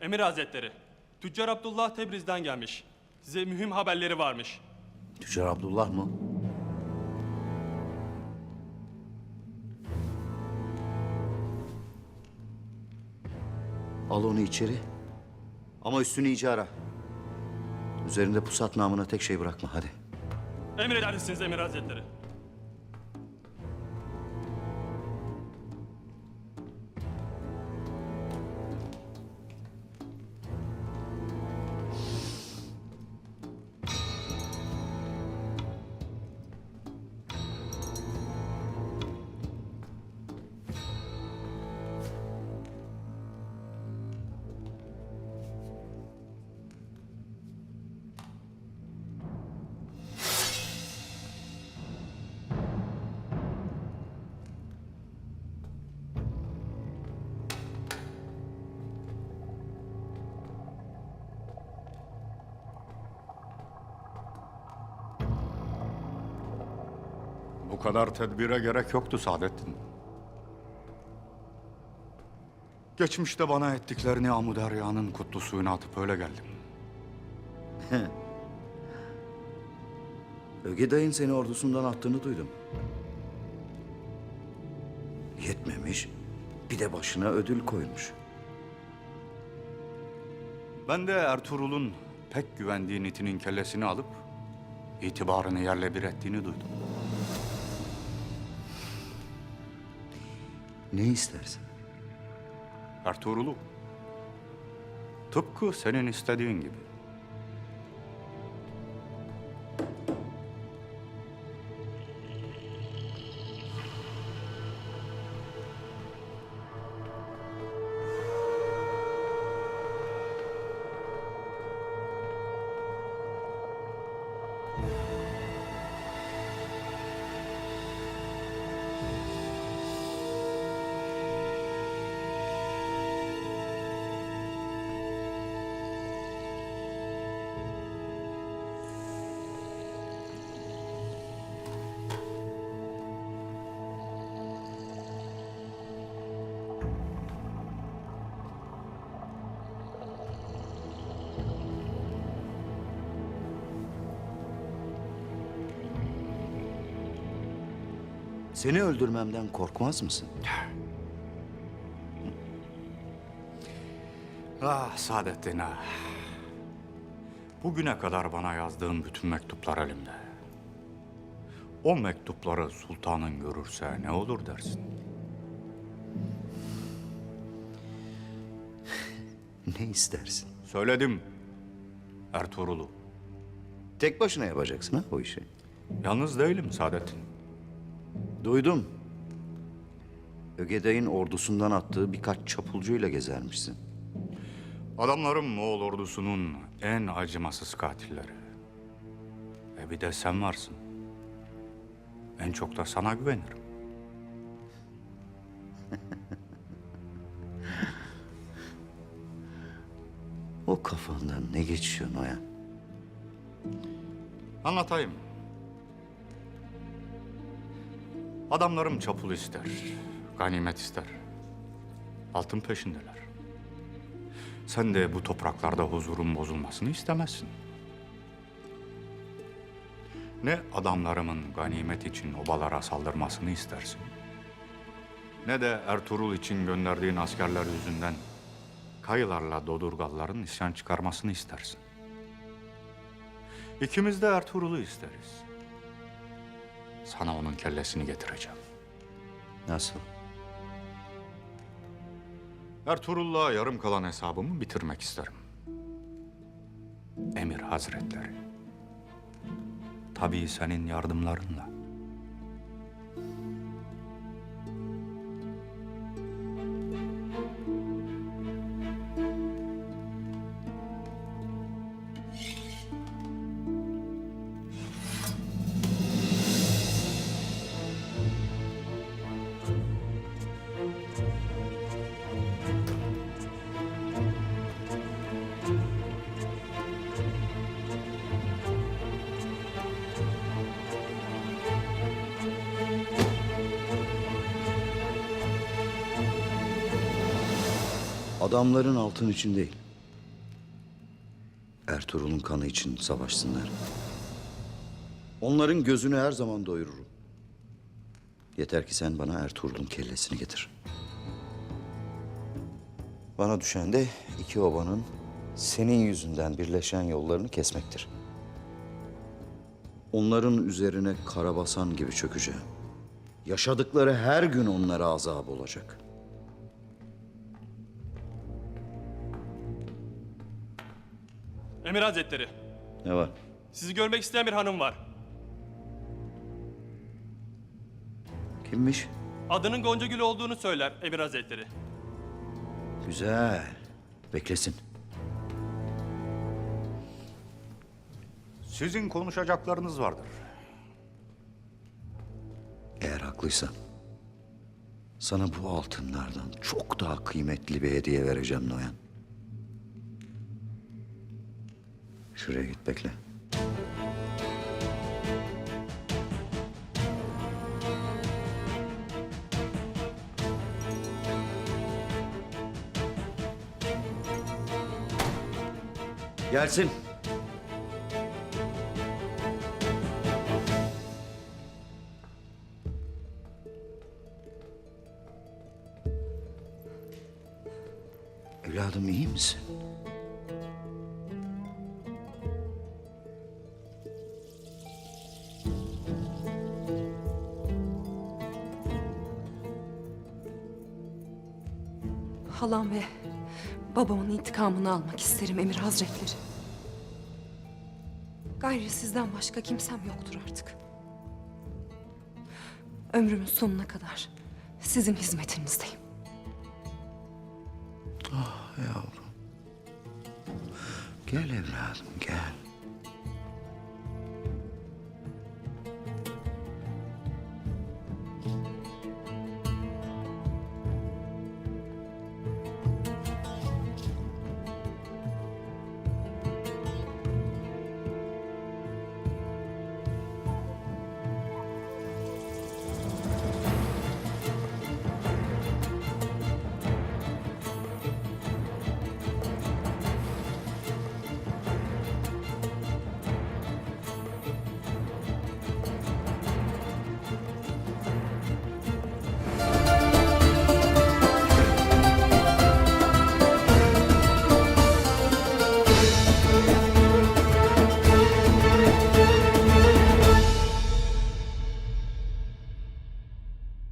Emir Hazretleri, Tüccar Abdullah Tebriz'den gelmiş. Size mühim haberleri varmış. Tüccar Abdullah mı? Al onu içeri. Ama üstünü iyice ara. Üzerinde pusat namına tek şey bırakma hadi. Emredersiniz Emir Hazretleri. Bu kadar tedbire gerek yoktu Saadettin. Geçmişte bana ettiklerini Amuderya'nın kutlu suyuna atıp öyle geldim. Ögeday'ın seni ordusundan attığını duydum. Yetmemiş, bir de başına ödül koymuş. Ben de Ertuğrul'un pek güvendiği Niti'nin kellesini alıp itibarını yerle bir ettiğini duydum. Ne istersin? Ertuğrul'u. Tıpkı senin istediğin gibi. Seni öldürmemden korkmaz mısın? Ah Saadettin ah. Bugüne kadar bana yazdığın bütün mektuplar elimde. O mektupları sultanın görürse ne olur dersin? Ne istersin? Söyledim. Ertuğrul'u. Tek başına yapacaksın ha o işi. Yalnız değilim Saadettin. Duydum. Ögeday'ın ordusundan attığı birkaç çapulcuyla gezermişsin. Adamlarım Moğol ordusunun en acımasız katilleri. E bir de sen varsın. En çok da sana güvenirim. O kafandan ne geçiyor Noyan? Anlatayım. Adamlarım çapul ister, ganimet ister. Altın peşindeler. Sen de bu topraklarda huzurun bozulmasını istemezsin. Ne adamlarımın ganimet için obalara saldırmasını istersin. Ne de Ertuğrul için gönderdiğin askerler yüzünden kayılarla Dodurgalların isyan çıkarmasını istersin. İkimiz de Ertuğrul'u isteriz. Sana onun kellesini getireceğim. Nasıl? Ertuğrul'la yarım kalan hesabımı bitirmek isterim. Emir Hazretleri. Tabii senin yardımlarınla. Adamların altın için değil. Ertuğrul'un kanı için savaşsınlar. Onların gözünü her zaman doyururum. Yeter ki sen bana Ertuğrul'un kellesini getir. Bana düşen de iki obanın senin yüzünden birleşen yollarını kesmektir. Onların üzerine karabasan gibi çökeceğim. Yaşadıkları her gün onlara azap olacak. Emir Hazretleri, Ne var? sizi görmek isteyen bir hanım var. Kimmiş? Adının Gonca Gül olduğunu söyler Emir Hazretleri. Güzel. Beklesin. Sizin konuşacaklarınız vardır. Eğer haklıysan sana bu altınlardan çok daha kıymetli bir hediye vereceğim Noyan. Şuraya git bekle. Gelsin. Evladım iyi misin? Halam ve babamın intikamını almak isterim Emir Hazretleri. Gayrı sizden başka kimsem yoktur artık. Ömrümün sonuna kadar sizin hizmetinizdeyim. Yavrum. Gel evladım gel.